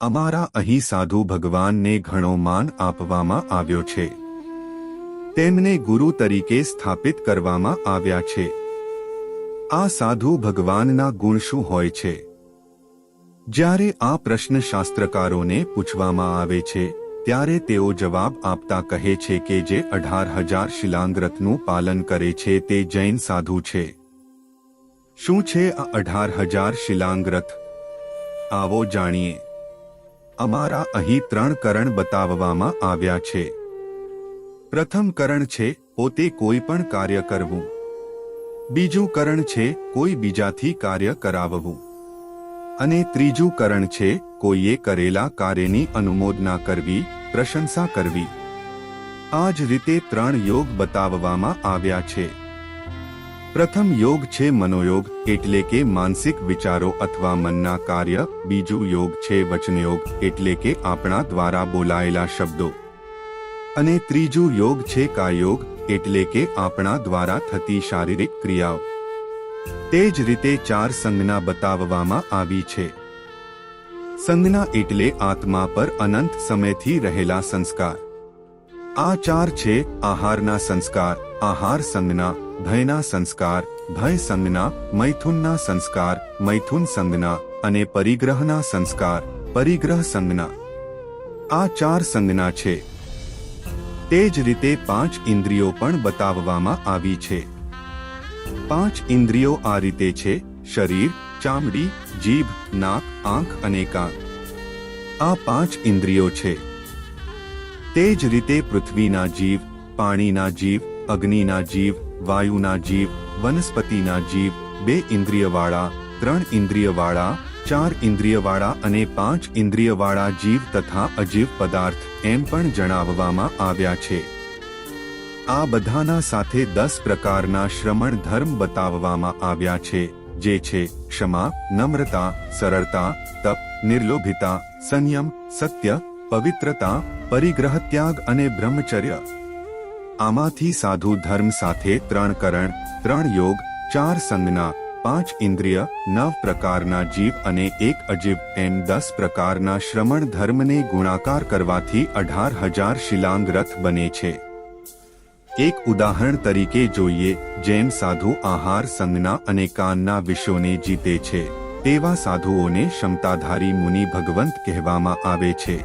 અમારા અહીં સાધુ ભગવાનને ઘણો માન આપવામાં આવ્યો છે. તેમને ગુરુ તરીકે સ્થાપિત કરવામાં આવ્યા છે. આ સાધુ ભગવાનના ગુણ શું હોય છે? જ્યારે આ પ્રશ્ન શાસ્ત્રકારોને પૂછવામાં આવે છે, ત્યારે તેઓ જવાબ આપતા કહે છે કે જે અઢાર હજાર શિલાંગ્રતનું પાલન કરે છે તે જૈન સાધુ છે. શું છે આ અઢાર હજાર શિલાંગ્રત આવો જાણીએ. અમારા અહીં ત્રણ કરણ બતાવવામાં આવ્યા છે. પ્રથમ કરણ છે, પોતે કોઈ પણ કાર્ય કરવું. બીજું કરણ છે, કોઈ બીજાથી કાર્ય કરાવવું. અને ત્રીજું કરણ છે, કોઈએ કરેલા કાર્યની અનુમોદના કરવી, પ્રશંસા કરવી. આ જ રીતે ત્રણ યોગ બતાવવામાં આવ્યા છે. પ્રથમ યોગ છે મનોયોગ, એટલે કે માનસિક વિચારો અથવા મનના કાર્ય. બીજું યોગ છે વચનયોગ, એટલે કે આપણા દ્વારા બોલાયેલા શબ્દો. અને ત્રીજું યોગ છે કાયોગ, એટલે કે આપણા દ્વારા થતી શારીરિક ક્રિયાઓ. તે જ રીતે ચાર સંજ્ઞા બતાવવામાં આવી છે. સંજ્ઞા એટલે આત્મા પર અનંત સમયથી રહેલા સંસ્કાર. આ ચાર છે આહારના સંસ્કાર, આહાર સંજ્ઞા ભયના સંસ્કાર ભય સંજ્ઞા મૈથુનના સંસ્કાર મૈથુન સંજ્ઞા અને પરિગ્રહના સંસ્કાર પરિગ્રહ સંજ્ઞા આ ચાર સંજ્ઞા છે તે જ રીતે પાંચ ઇન્દ્રિયો પણ બતાવવામાં આવી છે પાંચ ઇન્દ્રિયો આ રીતે છે શરીર ચામડી જીભ નાક આંખ અને કાન આ પાંચ ઇન્દ્રિયો છે તે જ રીતે પૃથ્વીના જીવ પાણીના જીવ અગ્નિના જીવ વાયુના જીવ, વનસ્પતિના જીવ, બે ઇન્દ્રિયવાળા, ત્રણ ઇન્દ્રિયવાળા, ચાર ઇન્દ્રિયવાળા અને પાંચ ઇન્દ્રિયવાળા જીવ તથા અજીવ પદાર્થ, એમ પણ જણાવવામાં આવ્યા છે. આ બધાના સાથે દસ પ્રકારના શ્રમણ ધર્મ બતાવવામાં આવ્યા છે, જે છે ક્ષમા, નમ્રતા, સરળતા, તપ, નિર્લોભિતા, સંયમ, સત્ય, પવિત્રતા, પરિગ્રહ ત્યાગ અને બ્રહ્મચર્ય. આમાંથી સાધુ ધર્મ સાથે ત્રણ કરણ, ત્રણ યોગ, ચાર સંજ્ઞા, પાંચ ઇન્દ્રિય, નવ પ્રકારના જીવ અને એક અજીવ, એમ દસ પ્રકારના શ્રમણ ધર્મને ગુણાકાર કરવાથી અઢાર હજાર શિલાંગ રથ બને છે. એક ઉદાહરણ તરીકે જોઈએ, જેમ સાધુ આહાર, સંજ્ઞા અને કાનના વિષયોને જીતે છે, તેવા સાધુઓને ક્ષમતાધારી મુનિ ભગવંત કહેવામાં આવે છે.